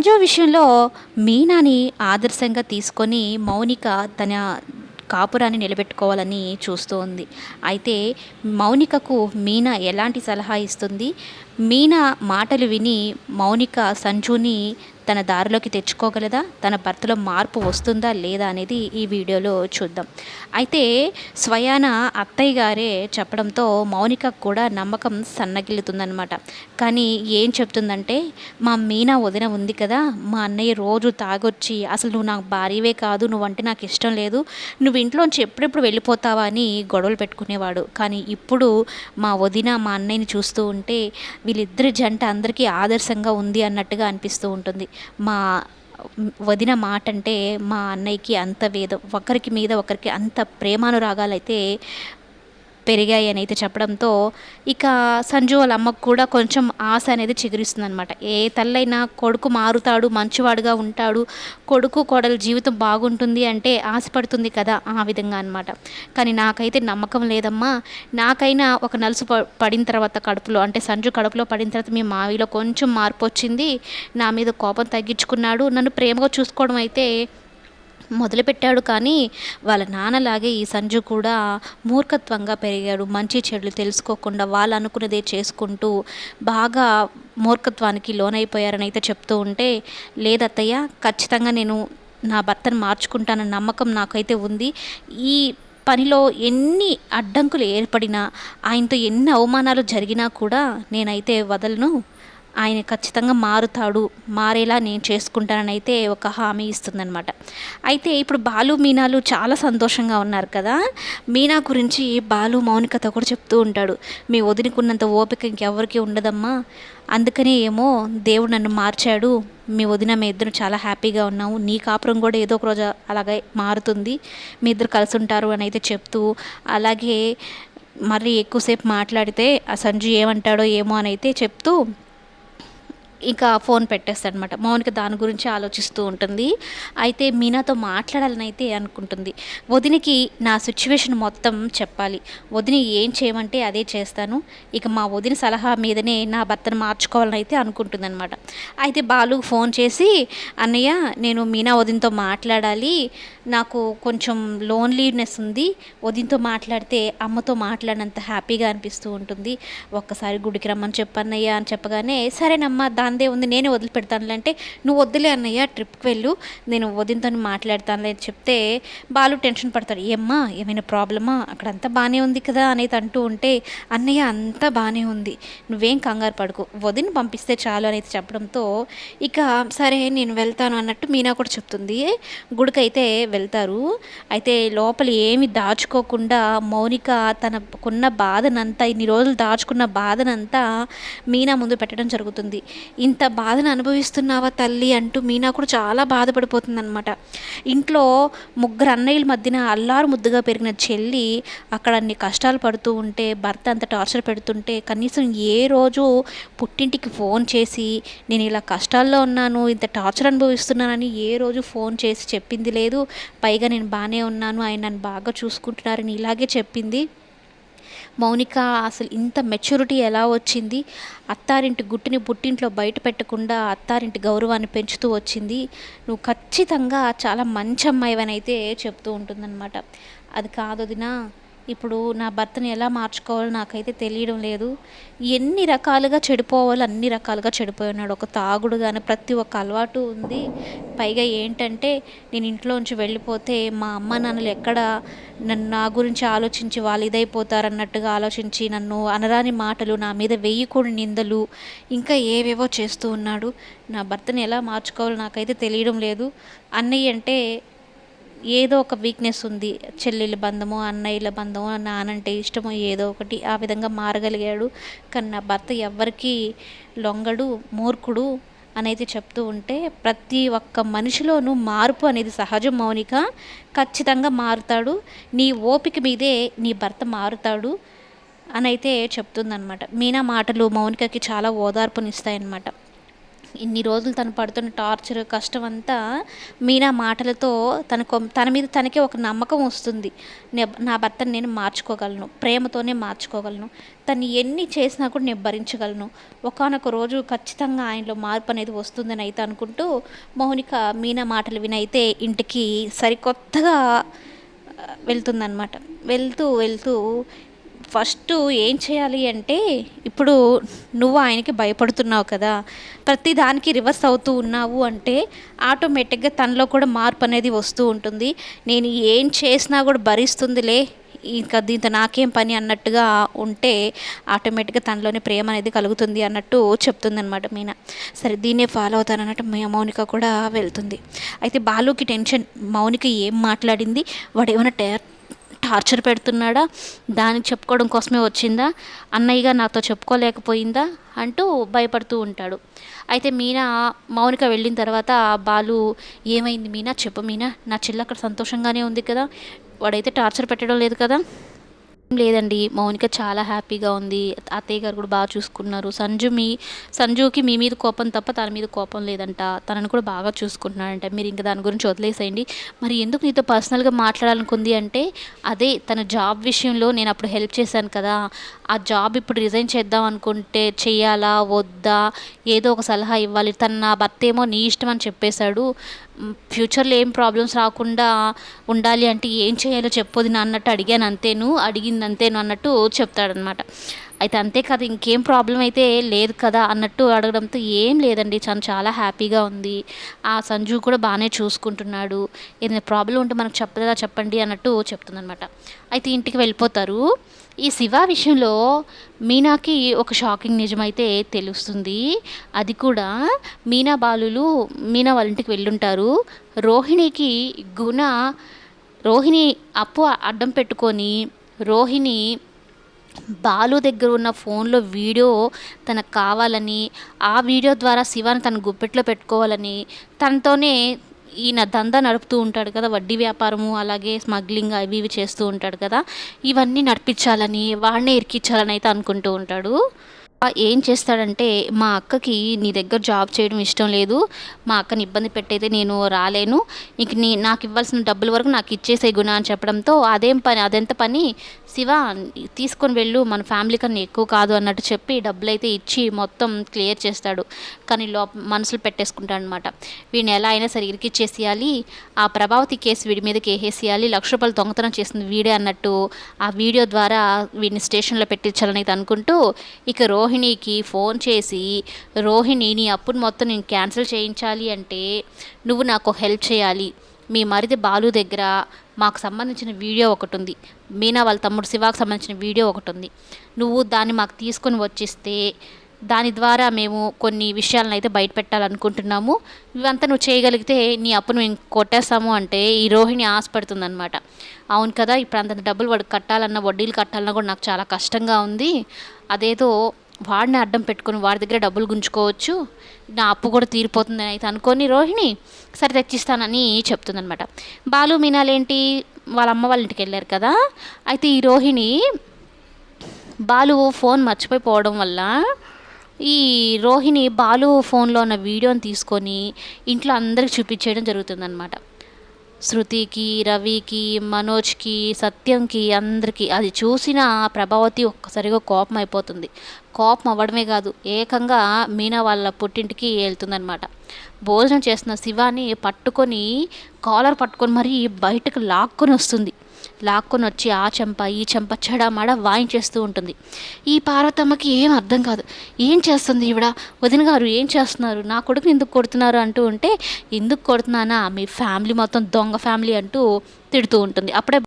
సంజు విషయంలో మీనాని ఆదర్శంగా తీసుకొని మౌనిక తన కాపురాన్ని నిలబెట్టుకోవాలని చూస్తూ ఉంది అయితే మౌనికకు మీనా ఎలాంటి సలహా ఇస్తుంది? మీనా మాటలు విని మౌనిక సంజుని తన దారిలోకి తెచ్చుకోగలదా? తన భర్తలో మార్పు వస్తుందా లేదా అనేది ఈ వీడియోలో చూద్దాం. అయితే స్వయాన అత్తయ్య గారే చెప్పడంతో మౌనిక కూడా నమ్మకం సన్నగిల్లుతుందనమాట కానీ ఏం చెప్తుందంటే మా మీనా వదిన ఉంది కదా మా అన్నయ్య రోజు తాగొచ్చి అసలు నువ్వు నాకు భార్యవే కాదు నువ్వంటే నాకు ఇష్టం లేదు నువ్వు ఇంట్లోంచి ఎప్పుడెప్పుడు వెళ్ళిపోతావా అని గొడవలు పెట్టుకునేవాడు. కానీ ఇప్పుడు మా వదిన మా అన్నయ్యని చూస్తూ ఉంటే వీళ్ళిద్దరి జంట అందరికీ ఆదర్శంగా ఉంది అన్నట్టుగా అనిపిస్తూ ఉంటుంది. మా వదిన మాట అంటే మా అన్నయ్యకి అంత వేదం ఒకరికి మీద ఒకరికి అంత ప్రేమానురాగాలైతే పెరిగాయి అని అయితే చెప్పడంతో ఇక సంజు వాళ్ళ అమ్మకు కూడా కొంచెం ఆశ అనేది చిగురిస్తుంది అనమాట ఏ తల్లైనా కొడుకు మారుతాడు మంచివాడుగా ఉంటాడు కొడుకు కోడలు జీవితం బాగుంటుంది అంటే ఆశపడుతుంది కదా ఆ విధంగా అనమాట కానీ నాకైతే నమ్మకం లేదమ్మా. నాకైనా ఒక నలుసు పడిన తర్వాత కడుపులో అంటే సంజు కడుపులో పడిన తర్వాత మీ మావిలో కొంచెం మార్పు వచ్చింది నా మీద కోపం తగ్గించుకున్నాడు. నన్ను ప్రేమగా చూసుకోవడం అయితే మొదలుపెట్టాడు. కానీ వాళ్ళ నాన్నలాగే ఈ సంజు కూడా మూర్ఖత్వంగా పెరిగాడు. మంచి చెడులు తెలుసుకోకుండా వాళ్ళు అనుకున్నదే చేసుకుంటూ బాగా మూర్ఖత్వానికి లోనైపోయారని అయితే చెప్తూ ఉంటే లేదత్తయ్య ఖచ్చితంగా నేను నా భర్తను మార్చుకుంటానన్న నమ్మకం నాకైతే ఉంది. ఈ పనిలో ఎన్ని అడ్డంకులు ఏర్పడినా ఆయనతో ఎన్ని అవమానాలు జరిగినా కూడా నేనైతే వదలను. ఆయన ఖచ్చితంగా మారుతాడు మారేలా నేను చేసుకుంటానని అయితే ఒక హామీ ఇస్తుందన్నమాట. అయితే ఇప్పుడు బాలు మీనాలు చాలా సంతోషంగా ఉన్నారు కదా? మీనా గురించి బాలు మౌనికతో కూడా చెప్తూ ఉంటాడు. మీ వదినకున్నంత ఓపిక ఇంకెవరికి ఉండదమ్మా. అందుకనే ఏమో దేవుడు నన్ను మార్చాడు. మీ వదిన మీ ఇద్దరు చాలా హ్యాపీగా ఉన్నాము. నీ కాపురం కూడా ఏదో ఒక రోజు అలాగే మారుతుంది. మీ ఇద్దరు కలిసి ఉంటారు అని అయితే చెప్తూ అలాగే మరి ఎక్కువసేపు మాట్లాడితే ఆ సంజు ఏమంటాడో ఏమో అని అయితే చెప్తూ ఇంకా ఫోన్ పెట్టేస్తాడు అనమాట మౌనిక దాని గురించి ఆలోచిస్తూ ఉంటుంది. అయితే మీనాతో మాట్లాడాలని అయితే అనుకుంటుంది. వదినికి నా సిచ్యువేషన్ మొత్తం చెప్పాలి. వదిని ఏం చేయమంటే అదే చేస్తాను. ఇక మా వదిన సలహా మీదనే నా భర్తను మార్చుకోవాలని అయితే అనుకుంటుంది అనమాట అయితే బాలు ఫోన్ చేసి అన్నయ్య నేను మీనా వదినతో మాట్లాడాలి. నాకు కొంచెం లోన్లీనెస్ ఉంది. వదినతో మాట్లాడితే అమ్మతో మాట్లాడినంత హ్యాపీగా అనిపిస్తూ ఉంటుంది. ఒక్కసారి గుడికి రమ్మని చెప్పన్నయ్య అని చెప్పగానే సరేనమ్మా దాని దాందే ఉంది నేనే వదిలిపెడతానులే అంటే నువ్వు వద్దులే అన్నయ్య ట్రిప్కి వెళ్ళు నేను వదినతో మాట్లాడతానులే అని చెప్తే బాలు టెన్షన్ పడతాడు. ఏమ్మా ఏమైనా ప్రాబ్లమా? అక్కడంతా బాగానే ఉంది కదా అనేది అంటూ ఉంటే అన్నయ్య అంతా బాగానే ఉంది నువ్వేం కంగారు పడుకో వదిన పంపిస్తే చాలు అనేది చెప్పడంతో ఇక సరే నేను వెళ్తాను అన్నట్టు మీనా కూడా చెప్తుంది. గుడికైతే వెళ్తారు అయితే లోపల ఏమి దాచుకోకుండా మౌనిక తనకున్న బాధనంతా ఇన్ని రోజులు దాచుకున్న బాధనంతా మీనా ముందు పెట్టడం జరుగుతుంది. ఇంత బాధను అనుభవిస్తున్నావా తల్లి అంటూ మీనా కూడా చాలా బాధపడిపోతుంది అనమాట ఇంట్లో ముగ్గురు అన్నయ్యల మధ్యన అల్లారు ముద్దుగా పెరిగిన చెల్లి అక్కడ అన్ని కష్టాలు పడుతూ ఉంటే భర్త అంత టార్చర్ పెడుతుంటే కనీసం ఏ రోజు పుట్టింటికి ఫోన్ చేసి నేను ఇలా కష్టాల్లో ఉన్నాను ఇంత టార్చర్ అనుభవిస్తున్నానని ఏ రోజు ఫోన్ చేసి చెప్పింది లేదు. పైగా నేను బాగానే ఉన్నాను ఆయన నన్ను బాగా చూసుకుంటున్నారని ఇలాగే చెప్పింది. మౌనిక అసలు ఇంత మెచ్యూరిటీ ఎలా వచ్చింది? అత్తారింటి గుట్టుని పుట్టింట్లో బయట పెట్టకుండా అత్తారింటి గౌరవాన్ని పెంచుతూ వచ్చింది. నువ్వు ఖచ్చితంగా చాలా మంచి అమ్మాయివని అయితే చెప్తూ ఉంటుందన్నమాట. అది కాదు వదినా ఇప్పుడు నా భర్తని ఎలా మార్చుకోవాలో నాకైతే తెలియడం లేదు. ఎన్ని రకాలుగా చెడిపోవాలో అన్ని రకాలుగా చెడిపోయి ఉన్నాడు. ఒక తాగుడు కానీ ప్రతి ఒక్క అలవాటు ఉంది. పైగా ఏంటంటే నేను ఇంట్లోంచి వెళ్ళిపోతే మా అమ్మ నాన్నలు ఎక్కడ నన్ను నా గురించి ఆలోచించి వాళ్ళు ఇదైపోతారన్నట్టుగా ఆలోచించి నన్ను అనరాని మాటలు నా మీద వెయ్యకూడని నిందలు ఇంకా ఏవేవో చేస్తూ ఉన్నాడు. నా భర్తని ఎలా మార్చుకోవాలో నాకైతే తెలియడం లేదు. అన్నయ్య అంటే ఏదో ఒక వీక్నెస్ ఉంది చెల్లెళ్ళ బంధము అన్నయ్యల బంధము నానంటే ఇష్టము ఏదో ఒకటి ఆ విధంగా మారగలిగాడు. కానీ నా భర్త ఎవ్వరికీ లొంగడు మూర్ఖుడు అనేది చెప్తూ ఉంటే ప్రతి ఒక్క మనిషిలోనూ మార్పు అనేది సహజం మౌనిక. ఖచ్చితంగా మారుతాడు. నీ ఓపిక మీదే నీ భర్త మారుతాడు. అని అయితే చెప్తుందనమాట మీనా మాటలు మౌనికకి చాలా ఓదార్పునిస్తాయన్నమాట. ఇన్ని రోజులు తను పడుతున్న టార్చర్ కష్టం అంతా మీనా మాటలతో తనకు తన మీద తనకే ఒక నమ్మకం వస్తుంది. నా భర్తను నేను మార్చుకోగలను ప్రేమతోనే మార్చుకోగలను. తను ఎన్ని చేసినా కూడా నేను భరించగలను. ఒకానొక రోజు ఖచ్చితంగా ఆయనలో మార్పు అనేది వస్తుందని అయితే అనుకుంటూ మౌనిక మీనా మాటలు వినైతే ఇంటికి సరికొత్తగా వెళ్తుందనమాట వెళ్తుందన్నమాట. వెళ్తూ వెళ్తూ ఫస్ట్ ఏం చేయాలి అంటే ఇప్పుడు నువ్వు ఆయనకి భయపడుతున్నావు కదా ప్రతి దానికి రివర్స్ అవుతూ ఉన్నావు అంటే ఆటోమేటిక్గా తనలో కూడా మార్పు అనేది వస్తూ ఉంటుంది. నేను ఏం చేసినా కూడా భరిస్తుందిలే ఇంకా దీంతో నాకేం పని అన్నట్టుగా ఉంటే ఆటోమేటిక్గా తనలోనే ప్రేమ అనేది కలుగుతుంది అన్నట్టు చెప్తుందనమాట మీనా. సరే దీన్నే ఫాలో అవుతానన్నట్టు మీ మౌనిక కూడా వెళ్తుంది. అయితే బాలుకి టెన్షన్ మౌనిక ఏం మాట్లాడింది వాడు ఏమైనా టే టార్చర్ పెడుతున్నాడా? దానికి చెప్పుకోవడం కోసమే వచ్చిందా? అన్నయ్యగా నాతో చెప్పుకోలేకపోయిందా? అంటూ భయపడుతూ ఉంటాడు. అయితే మీనా మౌనిక వెళ్ళిన తర్వాత బాలు ఏమైంది మీనా? చెప్పు మీనా నా చెల్లి అక్కడ సంతోషంగానే ఉంది కదా? వాడైతే టార్చర్ పెట్టడం లేదు కదా? లేదండి. మౌనిక చాలా హ్యాపీగా ఉంది. అత్తయ్య గారు కూడా బాగా చూసుకున్నారు. సంజు మీ సంజుకి మీ మీద కోపం తప్ప తన మీద కోపం లేదంట. తనను కూడా బాగా చూసుకుంటున్నాడంట. మీరు ఇంకా దాని గురించి వదిలేసేయండి. మరి ఎందుకు నీతో పర్సనల్గా మాట్లాడాలనుకుంది అంటే అదే తన జాబ్ విషయంలో నేను అప్పుడు హెల్ప్ చేశాను కదా. ఆ జాబ్ ఇప్పుడు రిజైన్ చేద్దాం అనుకుంటే చేయాలా వద్దా? ఏదో ఒక సలహా ఇవ్వాలి. తన నా భర్త ఏమో నీ ఇష్టం అని చెప్పేశాడు. ఫ్యూచర్లో ఏం ప్రాబ్లమ్స్ రాకుండా ఉండాలి అంటే ఏం చేయాలో చెప్పొది నా అన్నట్టు అడిగాను అంతేను అడిగింది అంతేను అన్నట్టు చెప్తాడనమాట అయితే అంతే కదా ఇంకేం ప్రాబ్లం అయితే లేదు కదా అన్నట్టు అడగడంతో ఏం లేదండి. తను చాలా హ్యాపీగా ఉంది. ఆ సంజు కూడా బాగానే చూసుకుంటున్నాడు. ఏదైనా ప్రాబ్లం ఉంటే మనకు చెప్పలేదా చెప్పండి అన్నట్టు చెప్తుందనమాట అయితే ఇంటికి వెళ్ళిపోతారు. ఈ శివ విషయంలో మీనాకి ఒక షాకింగ్ నిజమైతే తెలుస్తుంది. అది కూడా మీనా బాలులు మీనా వాళ్ళ ఇంటికి వెళ్ళుంటారు. రోహిణికి గుణ రోహిణి అప్పు అడ్డం పెట్టుకొని రోహిణి బాలు దగ్గర ఉన్న ఫోన్లో వీడియో తనకు కావాలని ఆ వీడియో ద్వారా శివాని తన గుప్పెట్లో పెట్టుకోవాలని తనతోనే ఈయన దందా నడుపుతూ ఉంటాడు కదా వడ్డీ వ్యాపారము అలాగే స్మగ్లింగ్ అవి ఇవి చేస్తూ ఉంటాడు కదా ఇవన్నీ నడిపించాలని వాడినే ఇరికించాలని అయితే అనుకుంటూ ఉంటాడు. ఏం చేస్తాడంటే మా అక్కకి నీ దగ్గర జాబ్ చేయడం ఇష్టం లేదు మా అక్కని ఇబ్బంది పెట్టయితే నేను రాలేను ఇంక నీ నాకు ఇవ్వాల్సిన డబ్బుల వరకు నాకు ఇచ్చేసే గుణ అని చెప్పడంతో అదేం పని అదెంత పని? శివ తీసుకొని వెళ్ళు మన ఫ్యామిలీ కన్నా ఎక్కువ కాదు అన్నట్టు చెప్పి డబ్బులు అయితే ఇచ్చి మొత్తం క్లియర్ చేస్తాడు. కానీ లో మనసులు పెట్టేసుకుంటాడు అనమాట వీడిని ఎలా అయినా సరే ఇరికిచ్చేసేయాలి ఆ ప్రభావతి కేసు వీడి మీదకి వేసేయాలి లక్ష రూపాయలు దొంగతనం చేసింది వీడే అన్నట్టు ఆ వీడియో ద్వారా వీడిని స్టేషన్లో పెట్టించాలని అయితే అనుకుంటూ ఇక రోహిణికి ఫోన్ చేసి రోహిణి నీ అప్పును మొత్తం నేను క్యాన్సిల్ చేయించాలి అంటే నువ్వు నాకు హెల్ప్ చేయాలి. మీ మరిది బాలు దగ్గర మాకు సంబంధించిన వీడియో ఒకటి ఉంది. మీనా వాళ్ళ తమ్ముడు శివాకు సంబంధించిన వీడియో ఒకటి ఉంది. నువ్వు దాన్ని మాకు తీసుకొని వచ్చిస్తే దాని ద్వారా మేము కొన్ని విషయాలను అయితే బయట పెట్టాలనుకుంటున్నాము. ఇవంతా నువ్వు చేయగలిగితే నీ అప్పును మేము కొట్టేస్తాము అంటే ఈ రోహిణి ఆశపడుతుందనమాట అవును కదా ఇప్పుడు అంత డబ్బులు వాడికి కట్టాలన్నా వడ్డీలు కట్టాలన్నా కూడా నాకు చాలా కష్టంగా ఉంది. అదేదో వాడిని అడ్డం పెట్టుకొని వాడి దగ్గర డబ్బులు గుంజుకోవచ్చు. నా అప్పు కూడా తీరిపోతుందని అయితే అనుకొని రోహిణి సరే తెచ్చిస్తానని చెప్తుందనమాట బాలు మీనాలేంటి? వాళ్ళ అమ్మ వాళ్ళ ఇంటికి వెళ్ళారు కదా. అయితే ఈ రోహిణి బాలు ఫోన్ మర్చిపోయిపోవడం వల్ల ఈ రోహిణి బాలు ఫోన్లో ఉన్న వీడియోని తీసుకొని ఇంట్లో అందరికి చూపించేయడం జరుగుతుందన్నమాట. శృతికి రవికి మనోజ్కి సత్యంకి అందరికీ అది చూసిన ప్రభావతి ఒక్కసారిగా కోపం అయిపోతుంది. కోపం అవ్వడమే కాదు ఏకంగా మీనా వాళ్ళ పుట్టింటికి వెళ్తుందనమాట భోజనం చేస్తున్న శివాని పట్టుకొని కాలర్ పట్టుకొని మరీ బయటకు లాక్కొని వస్తుంది. లాక్కొని వచ్చి ఆ చెంప ఈ చెంప చెడమడ వాయించేస్తూ ఉంటుంది. ఈ పార్వతమ్మకి ఏం అర్థం కాదు. ఏం చేస్తుంది ఈవిడ? వదిన గారు ఏం చేస్తున్నారు? నా కొడుకుని ఎందుకు కొడుతున్నారు అంటూ ఉంటే ఎందుకు కొడుతున్నానా? మీ ఫ్యామిలీ మొత్తం దొంగ ఫ్యామిలీ అంటూ తిడుతూ ఉంటుంది. అప్పుడే